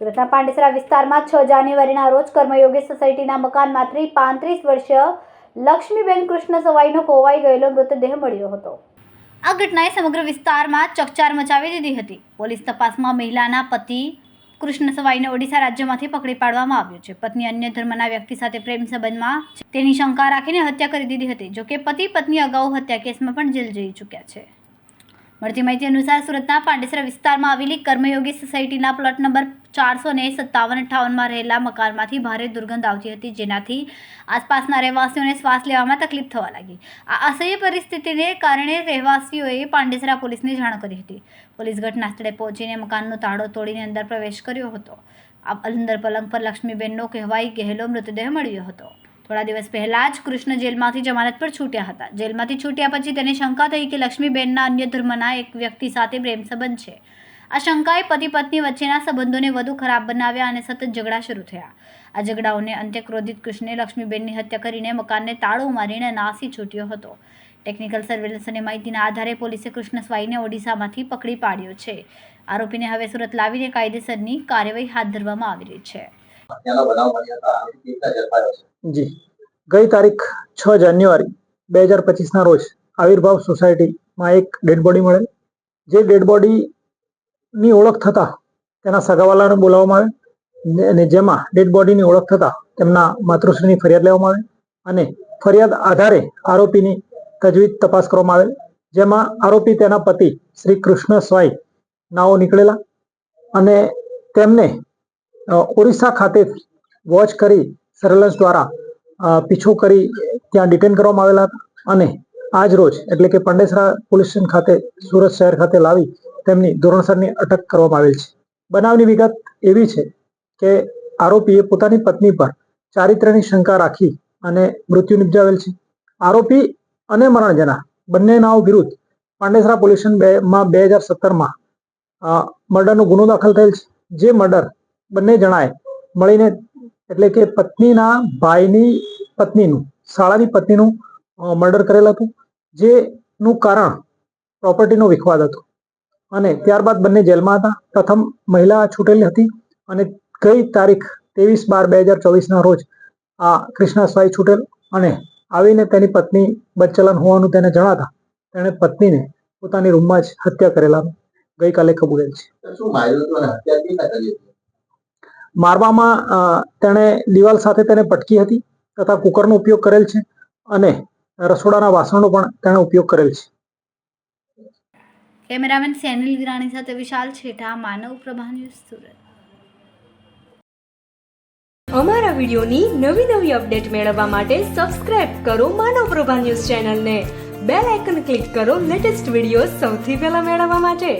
સુરતના પાંડેસરા વિસ્તારમાં છ જાન્યુઆરીના રોજ કર્મયોગી સોસાયટીના મકાનમાંથી પાંત્રીસ વર્ષીય લક્ષ્મીબેન કૃષ્ણ સવાઈનો ખોવાઈ ગયેલો મૃતદેહ મળ્યો હતો. આ ઘટનાએ સમગ્ર વિસ્તારમાં ચકચાર મચાવી દીધી હતી. પોલીસ તપાસમાં મહિલાના પતિ કૃષ્ણ સવાઈને ઓડિશા રાજ્યમાંથી પકડી પાડવામાં આવ્યો છે. પત્ની અન્ય ધર્મના વ્યક્તિ સાથે પ્રેમ સંબંધમાં તેની શંકા રાખીને હત્યા કરી દીધી હતી, જોકે પતિ પત્ની અગાઉ હત્યા કેસમાં પણ જેલ જઈ ચૂક્યા છે. મળતી માહિતી અનુસાર સુરતના પાંડેસરા વિસ્તારમાં આવેલી કર્મયોગી સોસાયટીના પ્લોટ નંબર ચારસો ને સત્તાવન અઠાવનમાં રહેલા મકાનમાંથી ભારે દુર્ગંધ આવતી હતી, જેનાથી આસપાસના રહેવાસીઓને શ્વાસ લેવામાં તકલીફ થવા લાગી. આ અસહ્ય પરિસ્થિતિને કારણે રહેવાસીઓએ પાંડેસરા પોલીસને જાણ કરી હતી. પોલીસ ઘટના સ્થળે પહોંચીને મકાનનો તાળો તોડીને અંદર પ્રવેશ કર્યો હતો. અંદર પલંગ પર લક્ષ્મીબેનનો કહેવાય ગહેલો મૃતદેહ મળ્યો હતો. થોડા દિવસ પહેલાં જ કૃષ્ણ જેલમાંથી જમાનત પર છૂટ્યા હતા. જેલમાંથી છૂટ્યા પછી તેને શંકા થઈ કે લક્ષ્મીબેનના અન્ય ધર્મના એક વ્યક્તિ સાથે પ્રેમ સંબંધ છે. આ શંકાએ પતિ પત્ની વચ્ચેના સંબંધોને વધુ ખરાબ બનાવ્યા અને સતત ઝઘડા શરૂ થયા. આ ઝઘડાઓને અંતે ક્રોધિત કૃષ્ણે લક્ષ્મીબેનની હત્યા કરીને મકાનને તાળો મારીને નાસી છૂટ્યો હતો. ટેકનિકલ સર્વેલન્સ અને માહિતીના આધારે પોલીસે કૃષ્ણ સ્વાઈને ઓડિશામાંથી પકડી પાડ્યો છે. આરોપીને હવે સુરત લાવીને કાયદેસરની કાર્યવાહી હાથ ધરવામાં આવી રહી છે. જી. ગઈ તારીખ છ જાન્યુઆરી બે હજાર પચીસના રોજ આવિર્ભાવ સોસાયટીમાં એક ડેડ બોડી મળેલ. જે ડેડ બોડીની ઓળખ થતાં તેના સગાવાલાને બોલાવવામાં આવે અને જેમાં ડેડ બોડીની ઓળખ થતાં તેમના માતૃશ્રીની ફરિયાદ લેવામાં આવે અને ફરિયાદ આધારે આરોપીની તજવીજ તપાસ કરવામાં આવેલ. જેમાં આરોપી તેના પતિ શ્રી કૃષ્ણ સ્વાઈ નાઓ નીકળેલા અને તેમને ઓરિસ્સા ખાતે વોચ કરી સર્વેલન્સ દ્વારા પીછો કરી ત્યાં ડિટેન કરવામાં આવેલા હતા. અને આજ રોજ એટલે કે પાંડેસરા પોલીસ સ્ટેશન ખાતે, સુરત શહેર ખાતે લાવી તેમની ધોરણસરની અટક કરવામાં આવેલ છે. બનાવની વિગત એવી છે કે આરોપીએ પોતાની પત્ની પર ચારિત્ર્યની શંકા રાખી અને મૃત્યુ નિપજાવેલ છે. આરોપી અને મરણજના બંને બંનેનાઓ વિરુદ્ધ પાંડેસરા પોલીસ સ્ટેશન બે માં બે હજાર સત્તરમાં મર્ડરનો ગુનો દાખલ થયેલ છે. જે મર્ડર બંને જણાએ મળીને એટલે કે પત્નીના ભાઈની પત્નીનું, શાળાની પત્નીનું મર્ડર કરેલ હતું, જેનું કારણ પ્રોપર્ટીનો વિખવાદ હતો. અને ત્યારબાદ બંને જેલમાં હતા. પ્રથમ મહિલા છૂટેલી હતી અને ગઈ તારીખ ત્રેવીસ બાર બે હજાર ચોવીસના રોજ આ ક્રિષ્ના સ્વાઈ છૂટેલ અને આવીને તેની પત્ની બદચલન હોવાનું તેને જણાતા તેણે પત્નીને પોતાની રૂમમાં જ હત્યા કરેલાનું ગઈકાલે કબૂલેલ છે. મારવામાં તેણે દિવાલ સાથે તેને પટકી હતી તથા કુકરનો ઉપયોગ કરેલ છે અને રસોડાના વાસણનો પણ તેણે ઉપયોગ કરેલ છે. કેમેરામેન સેનિલ વિરાણી સાથે વિશાલ છેઠા માનવ પ્રભા ન્યૂઝ સુરત. અમારા વિડીયોની નવી નવી અપડેટ મેળવવા માટે સબસ્ક્રાઇબ કરો માનવ પ્રભા ન્યૂઝ ચેનલને. બેલ આઇકન ક્લિક કરો લેટેસ્ટ વીડિયો સૌથી પહેલા મેળવવા માટે.